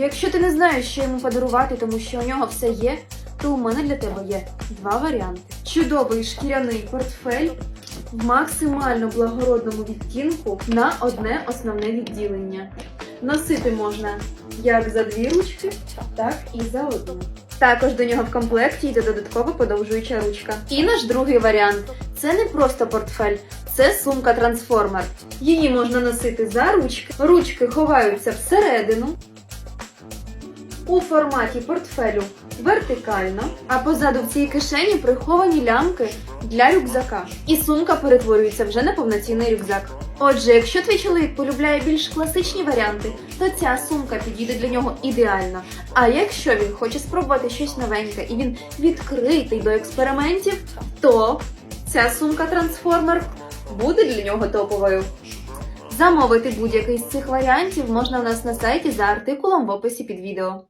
Якщо ти не знаєш, що йому подарувати, тому що у нього все є, то у мене для тебе є два варіанти: чудовий шкіряний портфель в максимально благородному відтінку на одне основне відділення. Носити можна як за дві ручки, так і за одну. Також до нього в комплекті йде додаткова подовжуюча ручка. І наш другий варіант це не просто портфель, це сумка трансформер. Її можна носити за ручки. Ручки ховаються всередину у форматі портфелю вертикально, а позаду в цій кишені приховані лямки для рюкзака. І сумка перетворюється вже на повноцінний рюкзак. Отже, якщо твій чоловік полюбляє більш класичні варіанти, то ця сумка підійде для нього ідеально. А якщо він хоче спробувати щось новеньке і він відкритий до експериментів, то ця сумка трансформер буде для нього топовою. Замовити будь-який з цих варіантів можна у нас на сайті за артикулом в описі під відео.